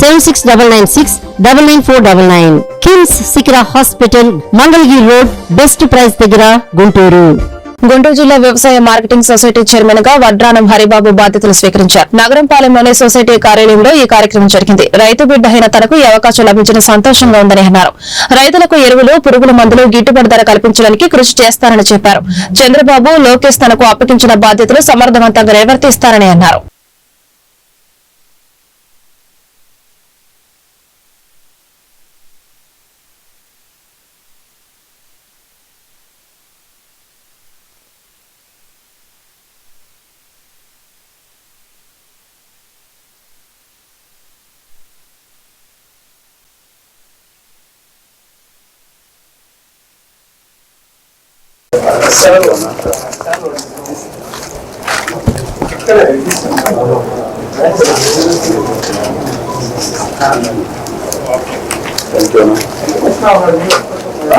seven six double nine six double nine four double nine KIMS Sikhara hospital Mangalagiri road best price దగ్గర గుంటూరు గుంటూరు జిల్లా వ్యవసాయ marketing society చైర్మన్గా వడ్రానం హరిబాబు బాధ్యతలు స్వీకరించారు. నగరంపాలెంలోని society కార్యాలయంలో ఈ కార్యక్రమం జరిగింది. రైతు బిడ్డ అయిన తనకు ఈ అవకాశం లభించిన సంతోషంగా ఉందని అన్నారు. రైతులకు ఎరువులు పురుగుల మందులు గిట్టుబాటు ధర కల్పించడానికి కృషి చేస్తారని చెప్పారు. చంద్రబాబు లోకేష్ తనకు అప్పగించిన బాధ్యతలు సమర్థవంతంగా నిర్వర్తిస్తారని అన్నారు.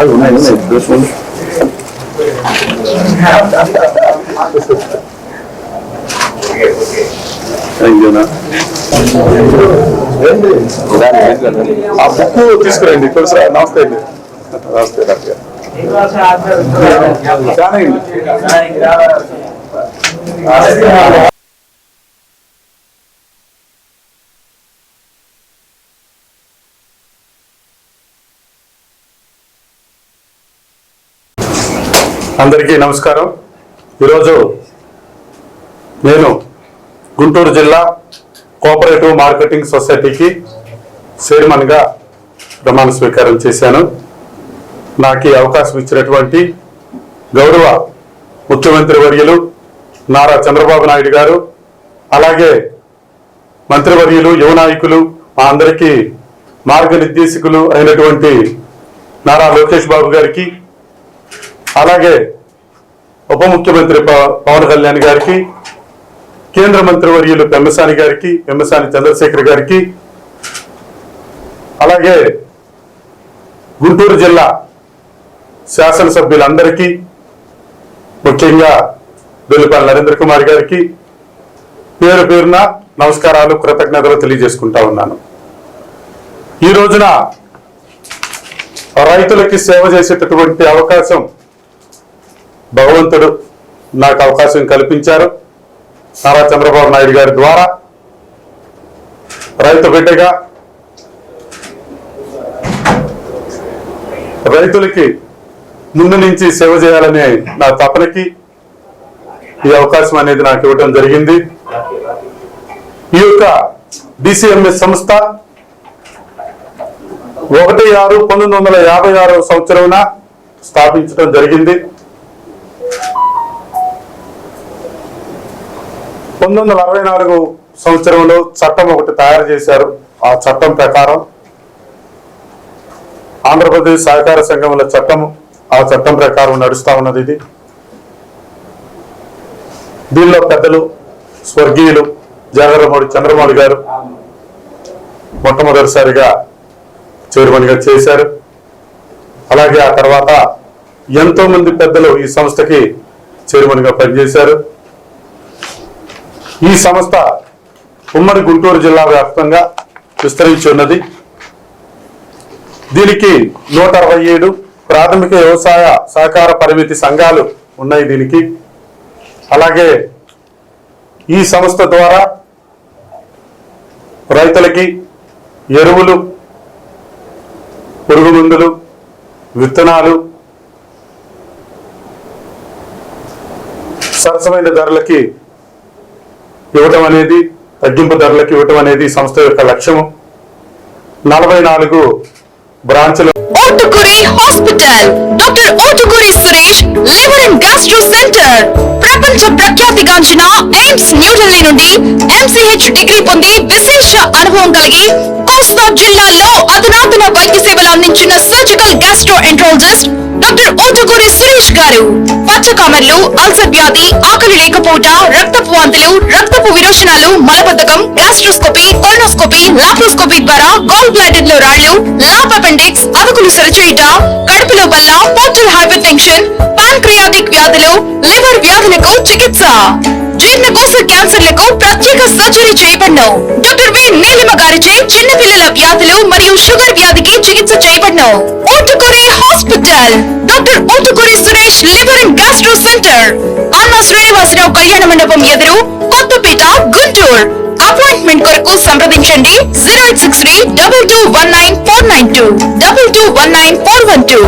ఉన్నాయి ఉన్నాయి చూసుకోండి థ్యాంక్ యూ ఆ బుక్ తీసుకురండి తెలుసా నమస్తే అండి నమస్తే డాక్టర్ కానీ అందరికీ నమస్కారం. ఈరోజు నేను గుంటూరు జిల్లా కోఆపరేటివ్ మార్కెటింగ్ సొసైటీకి చైర్మన్గా ప్రమాణ స్వీకారం చేశాను. నాకు ఈ అవకాశం ఇచ్చినటువంటి గౌరవ ముఖ్యమంత్రి వర్యులు నారా చంద్రబాబు నాయుడు గారు అలాగే మంత్రివర్యులు యువ నాయకులు మా అందరికీ మార్గనిర్దేశకులు అయినటువంటి నారా లోకేష్ బాబు గారికి అలాగే ఉప ముఖ్యమంత్రి ప- పవన్ కళ్యాణ్ గారికి కేంద్ర మంత్రి వర్యులు పెమ్మసాని గారికి పెమ్మసాని చంద్రశేఖర్ గారికి అలాగే గుంటూరు జిల్లా శాసనసభ్యులందరికీ ముఖ్యంగా వెల్లుపల్లి నరేంద్ర కుమార్ గారికి పేరు పేరున నమస్కారాలు కృతజ్ఞతలు తెలియజేసుకుంటా ఉన్నాను. ఈ రోజున రైతులకి సేవ చేసేటటువంటి అవకాశం భగవంతుడు నాకు అవకాశం కల్పించారు. నారా చంద్రబాబు నాయుడు గారి ద్వారా రైతు బిడ్డగా రైతులకి ముందు నుంచి సేవ చేయాలనే నా తపనకి ఈ అవకాశం అనేది నాకు ఇవ్వడం జరిగింది. ఈ యొక్క డిసిఎంఎస్ సంస్థ ఒకటి ఆరు పంతొమ్మిది వందల యాభై ఆరవ సంవత్సరమున స్థాపించడం జరిగింది. పంతొమ్మిది వందల అరవై నాలుగు సంవత్సరంలో చట్టం ఒకటి తయారు చేశారు. ఆ చట్టం ప్రకారం ఆంధ్రప్రదేశ్ సహకార సంఘముల చట్టం ఆ చట్టం ప్రకారం నడుస్తూ ఉన్నది ఇది. దీనిలో పెద్దలు స్వర్గీయులు జగన్మోహన్ చంద్రమౌళి గారు మొట్టమొదటిసారిగా చైర్మన్గా చేశారు. అలాగే ఆ తర్వాత ఎంతో మంది పెద్దలు ఈ సంస్థకి చైర్మన్గా పనిచేశారు. ఈ సంస్థ ఉమ్మడి గుంటూరు జిల్లా వ్యాప్తంగా విస్తరించి ఉన్నది. దీనికి నూట అరవై ఏడు ప్రాథమిక వ్యవసాయ సహకార పరిమితి సంఘాలు ఉన్నాయి దీనికి. అలాగే ఈ సంస్థ ద్వారా రైతులకి ఎరువులు పురుగు మందులు విత్తనాలు సరసమైన ధరలకి ఇవ్వటం అనేది తగ్గింపు ధరలకి ఇవ్వటం అనేది సంస్థ యొక్క లక్ష్యము. నలభై నాలుగు బ్రాంచ్లు Otukuri hospital doctor Otukuri Suresh liver and gastro centre ప్రపంచ ప్రఖ్యాతిగాంచిన ఎయిమ్స్ న్యూఢిల్లీ నుండి ఎంసీహెచ్ డిగ్రీ పొంది విశేష అనుభవం కలిగి కోస్తా జిల్లాలో అధునాతన వైద్య సేవలు అందించిన surgical gastroenterologist doctor Otukuri Suresh garu. పచ్చకామెర్లు ulcer వ్యాధి ఆకలి లేకపోవట రక్తపు వాంతులు రక్తపు విరోచనాలు మలబద్ధకం గ్యాస్ట్రోస్కోపీ కొలనోస్కోపీ లాప్రోస్కోపీ ద్వారా గాల్ బ్లాడెడ్లో రాళ్ళు లాప్ అపెండిక్స్ అదుకులు సరిచేయుట కడుపులో బల్ల పోర్టల్ హైపర్ టెన్షన్ పాన్క్రియాటిక్ వ్యాధులు లివర్ వ్యాధులకు చికిత్స. జీర్ణకోశ క్యాన్సర్లకు ప్రత్యేక చేయబడ్ను డాక్టర్ బి నీలిమ గారిచే చిన్నపిల్లల వ్యాధులు మరియు షుగర్ వ్యాధికి చికిత్స చేయబడ్ను Otukuri hospital. Doctor Otukuri Suresh liver and gastro centre. అన్న శ్రీనివాసరావు కళ్యాణ మండపం ఎదురు కొత్తపేట గుంటూరు. అపాయింట్మెంట్ కొరకు సంప్రదించండి. Zero eight six three double two one nine four nine two. Double two one nine four one two.